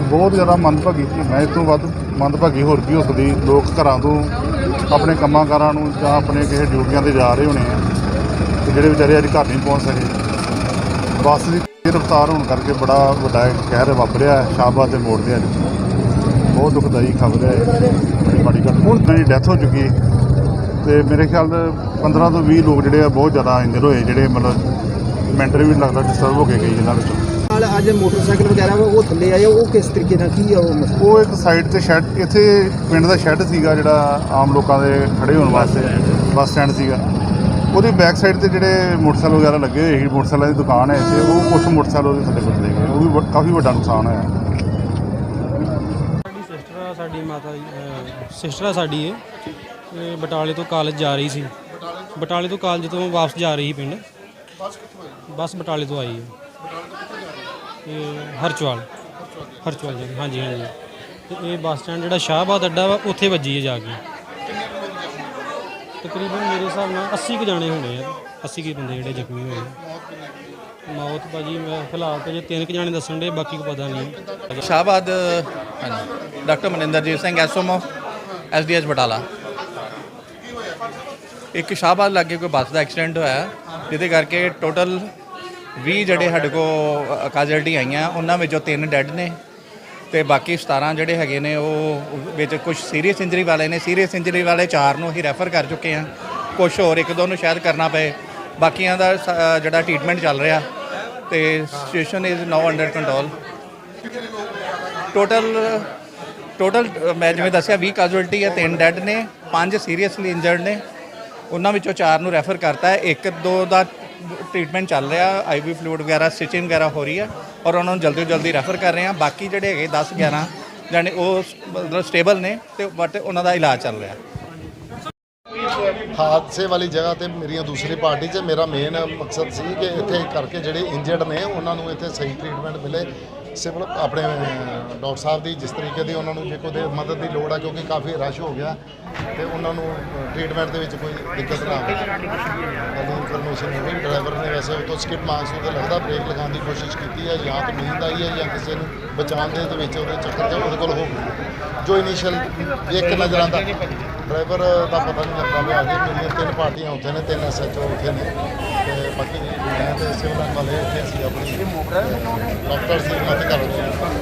ਬਹੁਤ ਜ਼ਿਆਦਾ ਮੰਦਭਾਗੀ ਮੈਂ ਇਸ ਤੋਂ ਵੱਧ ਮੰਦਭਾਗੀ ਹੋਰ ਕੀ ਹੋ ਸਕਦੀ ਲੋਕ ਘਰਾਂ ਤੋਂ ਆਪਣੇ ਕੰਮਾਂ ਕਾਰਾਂ ਨੂੰ ਜਾਂ ਆਪਣੇ ਕਿਸੇ ਡਿਊਟੀਆਂ ਤੇ ਜਾ ਰਹੇ ਹੋਣੇ ਆ ਤੇ ਜਿਹੜੇ ਵਿਚਾਰੇ ਅੱਜ ਘਰ ਨਹੀਂ ਪਹੁੰਚ ਸਕੇ। ਬੱਸ ਦੀ ਰਫ਼ਤਾਰ ਹੋਣ ਕਰਕੇ ਬੜਾ ਵੱਡਾ ਕਹਿਰ ਵਾਪਰਿਆ ਹੈ, ਸ਼ਾਹਬਾਦ ਦੇ ਮੋੜ ਤੇ ਅੱਜ। ਬਹੁਤ ਦੁਖਦਾਈ ਖਬਰ ਹੈ ਬੜੀ ਮਾੜੀ ਗੱਲ। ਹੁਣ ਤਾਂ ਡੈਥ ਹੋ ਚੁੱਕੀ ਹੈ। ਤੇ ਮੇਰੇ ਖਿਆਲ ਨਾਲ 15 ਤੋਂ 20 ਲੋਕ ਜਿਹੜੇ ਆ ਬਹੁਤ ਜ਼ਿਆਦਾ ਇੰਜਰ ਹੋਏ, ਜਿਹੜੇ ਮਤਲਬ ਮੈਂਟਲੀ ਵੀ ਲੱਗਦਾ ਡਿਸਟਰਬ ਹੋ ਕੇ ਗਏ ਇਹਨਾਂ ਵਿੱਚੋਂ। ਨਾਲ ਅੱਜ ਮੋਟਰਸਾਈਕਲ ਵਗੈਰਾ ਵਾ ਉਹ ਥੱਲੇ ਆਏ ਉਹ ਕਿਸ ਤਰੀਕੇ ਨਾਲ ਕੀ ਆ ਉਹ ਮਸਲਾ? ਉਹ ਇੱਕ ਸਾਈਡ ਤੇ ਸ਼ੈੱਡ ਇੱਥੇ ਪਿੰਡ ਦਾ ਸ਼ੈੱਡ ਸੀਗਾ ਜਿਹੜਾ ਆਮ ਲੋਕਾਂ ਦੇ ਖੜੇ ਹੋਣ ਵਾਸਤੇ ਬੱਸ ਸਟੈਂਡ ਸੀਗਾ। ਉਹਦੀ ਬੈਕ ਸਾਈਡ ਤੇ ਜਿਹੜੇ ਮੋਟਰਸਾਈਕਲ ਵਗੈਰਾ ਲੱਗੇ ਹੋਏ ਸੀ ਮੋਟਰਸਾਈਕਲਾਂ ਦੀ ਦੁਕਾਨ ਹੈ ਇੱਥੇ ਉਹ ਕੁਝ ਮੋਟਰਸਾਈਕਲ ਉਹਦੇ ਥੱਲੇ ਵੱਜਦੇ ਗਏ। ਉਹ ਵੀ ਕਾਫੀ ਵੱਡਾ ਨੁਕਸਾਨ ਹੋਇਆ। ਸਾਡੀ ਸਿਸਟਰ ਆ ਸਾਡੀ ਮਾਤਾ ਸਿਸਟਰ ਆ ਸਾਡੀ ਇਹ। ਤੇ ਬਟਾਲੇ ਤੋਂ ਕਾਲਜ ਜਾ ਰਹੀ ਸੀ। ਬਟਾਲੇ ਤੋਂ ਕਾਲਜ ਤੋਂ ਵਾਪਸ ਜਾ ਰਹੀ ਸੀ ਪਿੰਡ ਬੱਸ ਕਿੱਥੋਂ ਆਈ? ਬੱਸ ਬਟਾਲੇ ਤੋਂ ਆਈ ਹੈ। ਇਹ ਹਰਚਵਾਲ। ਹਰਚਵਾਲ ਜੀ ਹਾਂਜੀ ਹਾਂਜੀ। ਤੇ ਇਹ ਬੱਸ ਸਟੈਂਡ ਜਿਹੜਾ ਸ਼ਾਹਬਾਦ ਅੱਡਾ ਵਾ, ਉੱਥੇ ਵੱਜੀ ਹੈ ਜਾ ਕੇ। ਤਕਰੀਬਨ ਮੇਰੇ ਹਿਸਾਬ ਨਾਲ 80 ਕੁ ਜਾਣੇ ਹੋਣੇ ਆ। 80 ਕੁ ਬੰਦੇ ਜਿਹੜੇ ਜ਼ਖਮੀ ਹੋਏ ਆ। ਮੌਤ ਭਾਜੀ, ਮੈਂ ਫਿਲਹਾਲ ਤੇ ਜੇ ਤਿੰਨ ਕੁ ਜਾਣੇ ਦੱਸਣ ਦੇ ਬਾਕੀ ਕੋ ਪਤਾ ਨਹੀਂ। ਸ਼ਾਹਬਾਦ, ਹਾਂਜੀ। Doctor Maninderjit Singh SMO SDS Batala. ਇੱਕ ਸ਼ਾਹਬਾਦ ਲਾਗੇ ਕੋਈ ਬੱਸ ਦਾ ਐਕਸੀਡੈਂਟ ਹੋਇਆ, ਜਿਹਦੇ ਕਰਕੇ ਟੋਟਲ 20 ਜਿਹੜੇ ਸਾਡੇ ਕੋ ਕਾਜ਼ਲਟੀ ਆਈਆਂ, ਉਹਨਾਂ ਵਿੱਚੋਂ ਤਿੰਨ ਡੈੱਡ ਨੇ ਤੇ ਬਾਕੀ 17 ਜਿਹੜੇ ਹੈਗੇ ਨੇ, ਉਹ ਵਿੱਚ ਕੁਝ ਸੀਰੀਅਸ ਇੰਜਰੀ ਵਾਲੇ ਨੇ। ਸੀਰੀਅਸ ਇੰਜਰੀ ਵਾਲੇ ਚਾਰ ਨੂੰ ਅਸੀਂ ਰੈਫਰ ਕਰ ਚੁੱਕੇ ਹਾਂ। ਕੁਝ ਹੋਰ ਇੱਕ ਦੋ ਨੂੰ ਸ਼ਾਇਦ ਕਰਨਾ ਪਏ। ਬਾਕੀਆਂ ਦਾ ਜਿਹੜਾ ਟ੍ਰੀਟਮੈਂਟ ਚੱਲ ਰਿਹਾ ਤੇ situation is now under control total total ਮੈਂ ਜਿਵੇਂ ਦੱਸਿਆ 20 ਕਾਜ਼ੁਅਲਟੀ ਹੈ ਤਿੰਨ ਡੈੱਡ ਨੇ, ਪੰਜ ਸੀਰੀਅਸਲੀ ਇੰਜਰਡ ਨੇ। ਉਹਨਾਂ ਵਿੱਚੋਂ ਚਾਰ ਨੂੰ ਰੈਫਰ ਕਰਤਾ ਹੈ। ਇੱਕ, ਦੋ ਦਾ ਟ੍ਰੀਟਮੈਂਟ ਚੱਲ ਰਿਹਾ ਆਈਵੀ ਫਲੂਇਡ ਵਗੈਰਾ ਸਟਿਚਿੰਗ ਵਗੈਰਾ ਹੋ ਰਹੀ ਹੈ ਔਰ ਉਹਨਾਂ ਨੂੰ ਜਲਦੀ ਤੋਂ ਜਲਦੀ ਰੈਫਰ ਕਰ ਰਹੇ ਹਾਂ। ਬਾਕੀ ਜਿਹੜੇ ਹੈਗੇ 10 11 ਜਾਨੇ ਉਹ ਮਤਲਬ ਸਟੇਬਲ ਨੇ ਤੇ ਬਟ ਉਹਨਾਂ ਦਾ ਇਲਾਜ ਚੱਲ ਰਿਹਾ। ਹਾਦਸੇ ਵਾਲੀ ਜਗ੍ਹਾ ਤੇ ਮੇਰੀਆਂ ਦੂਸਰੀ ਪਾਰਟੀ 'ਚ ਮੇਰਾ ਮੇਨ ਮਕਸਦ ਸੀ ਕਿ ਇੱਥੇ ਕਰਕੇ ਜਿਹੜੇ ਇੰਜਰਡ ਨੇ, ਉਹਨਾਂ ਨੂੰ ਇੱਥੇ ਸਹੀ ਟ੍ਰੀਟਮੈਂਟ ਮਿਲੇ। ਸਿਵਲ ਆਪਣੇ ਡਾਕਟਰ ਸਾਹਿਬ ਦੀ ਜਿਸ ਤਰੀਕੇ ਦੀ ਉਹਨਾਂ ਨੂੰ ਜੇ ਕੋਈ ਮਦਦ ਦੀ ਲੋੜ ਆ, ਕਿਉਂਕਿ ਕਾਫੀ ਰਸ਼ ਹੋ ਗਿਆ ਤੇ ਉਹਨਾਂ ਨੂੰ ਟ੍ਰੀਟਮੈਂਟ ਦੇ ਵਿੱਚ ਕੋਈ ਦਿੱਕਤ ਨਾ ਆਵੇ। ਅਗਲੀ ਇਨਫੋਰਮੇਸ਼ਨ ਹੋਵੇ ਡਰਾਈਵਰ ਨੇ ਵੈਸੇ ਉਤੋਂ ਸਕਿਡ ਮਾਰਕਸ ਉਹਦੇ ਲੱਗਦਾ ਬ੍ਰੇਕ ਲਗਾਉਣ ਦੀ ਕੋਸ਼ਿਸ਼ ਕੀਤੀ ਹੈ ਜਾਂ ਤਾਂ ਨੀਂਦ ਆਈ ਹੈ ਜਾਂ ਕਿਸੇ ਨੂੰ ਬਚਾਉਣ ਦੇ ਦੇ ਵਿੱਚ ਉਹਦੇ ਚੱਕਰ 'ਚ ਉਹਦੇ ਕੋਲ ਹੋ ਗਈ ਜੋ ਇਨੀਸ਼ੀਅਲ ਵੇਖ ਕੇ ਨਜ਼ਰ ਆਉਂਦਾ ਡਰਾਈਵਰ ਦਾ ਪਤਾ ਨਹੀਂ ਲੱਗਦਾ ਵੀ ਅੱਗੇ ਮੇਰੀਆਂ ਤਿੰਨ ਪਾਰਟੀਆਂ ਉੱਥੇ ਨੇ, ਤਿੰਨ ਐਸਐਚਓ ਉੱਥੇ ਨੇ, ਤੇ ਬਾਕੀ ਮੈਂ ਤੇ ਸਿਵਲ ਵਾਲੇ ਇੱਥੇ ਸੀ ਆਪਣੀ। ਡਾਕਟਰ ਸੀ ਮਤ ਕਰ ਰਹੇ